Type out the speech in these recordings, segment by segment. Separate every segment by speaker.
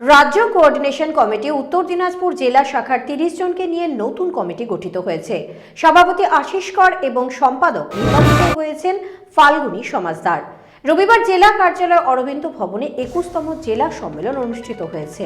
Speaker 1: রাজ্য coordination committee উত্তর দিনাজপুর জেলা শাখার তিরিশ জনকে নিয়ে নতুন কমিটি গঠিত হয়েছে। সভাপতি আশিস কর এবং সম্পাদক নির্বাচিত হয়েছেন ফাল্গুনী সমাজদার। রবিবার জেলা কার্যালয় অরবিন্দ ভবনে একুশতম জেলা সম্মেলন অনুষ্ঠিত হয়েছে।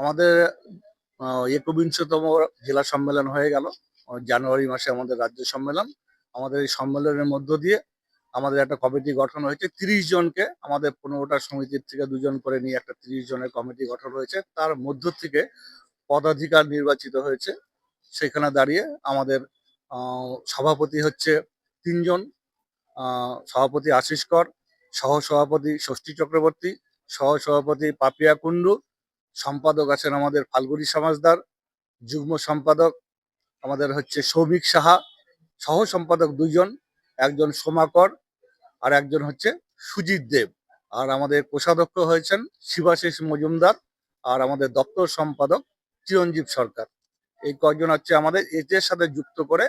Speaker 2: আমাদের একবিংশতম জেলা সম্মেলন হয়ে গেল। জানুয়ারি মাসে আমাদের রাজ্য সম্মেলন। আমাদের এই সম্মেলনের মধ্য দিয়ে আমাদের একটা কমিটি গঠন হয়েছে। তিরিশ জনকে আমাদের পনেরোটা সমিতির থেকে দুজন করে নিয়ে একটা তিরিশ জনের কমিটি গঠন হয়েছে। তার মধ্য থেকে পদাধিকার নির্বাচিত হয়েছে। সেখানে দাঁড়িয়ে আমাদের সভাপতি হচ্ছে তিনজন। সভাপতি আশিস কর সহ সভাপতি ষষ্ঠী চক্রবর্তী সহ সভাপতি পাপিয়া কুন্ডু সম্পাদক আছেন আমাদের ফাল্গুনী সমাজদার, যুগ্ম সম্পাদক আমাদের হচ্ছে সৌমিক সাহা, সহ সম্পাদক দুজন একজন সোমাকর আর একজন হচ্ছে সুজিত দেব। আর আমাদের কোষাধ্যক্ষ হয়েছেন শিবাশিস মজুমদার আর আমাদের দপ্তর সম্পাদক চিরঞ্জীব সরকার। এই কজন হচ্ছে আমাদের এদের সাথে যুক্ত করে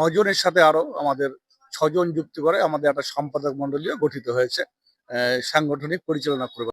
Speaker 2: নজনের সাথে আরও আমাদের ছজন যুক্ত করে আমাদের একটা সম্পাদক মন্ডলীও গঠিত হয়েছে সাংগঠনিক পরিচালনা করবে।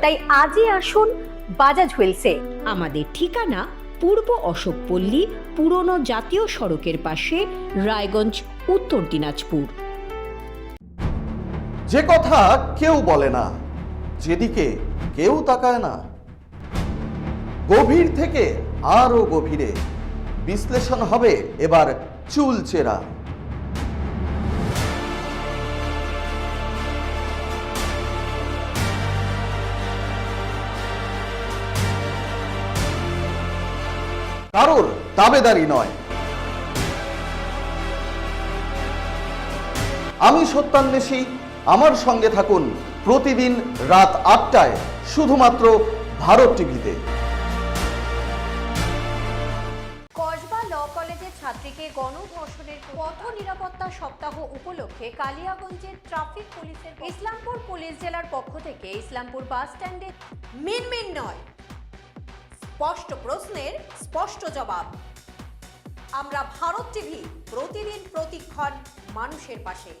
Speaker 1: তাই আজই আসুন বাজাজ হুইলসে।
Speaker 3: আমাদের ঠিকানা পূর্ব অশোকপল্লী পুরনো জাতীয় সড়কের পাশে, রায়গঞ্জ, উত্তর দিনাজপুর।
Speaker 4: যে কথা কেউ বলে না, যেদিকে কেউ তাকায় না। গভীর থেকে আরও গভীরে বিশ্লেষণ হবে এবার চুলচেরা। কারোর দাবেদারি নয়। আমি সত্যান্বেষী, আমার সঙ্গে থাকুন প্রতিদিন রাত আটটায় শুধুমাত্র ভারত টিভিতে।
Speaker 1: কসবা ল কলেজের ছাত্রীকে গণধর্ষণের পথ নিরাপত্তা সপ্তাহ উপলক্ষে কালিয়াগঞ্জের ট্রাফিক পুলিশের ইসলামপুর পুলিশ জেলার পক্ষ থেকে ইসলামপুর বাস স্ট্যান্ডে মিনমিন নয়। স্পষ্ট প্রশ্নের স্পষ্ট জবাব। আমরা ভারত টিভি প্রতিদিন প্রতিক্ষণ মানুষের পাশে।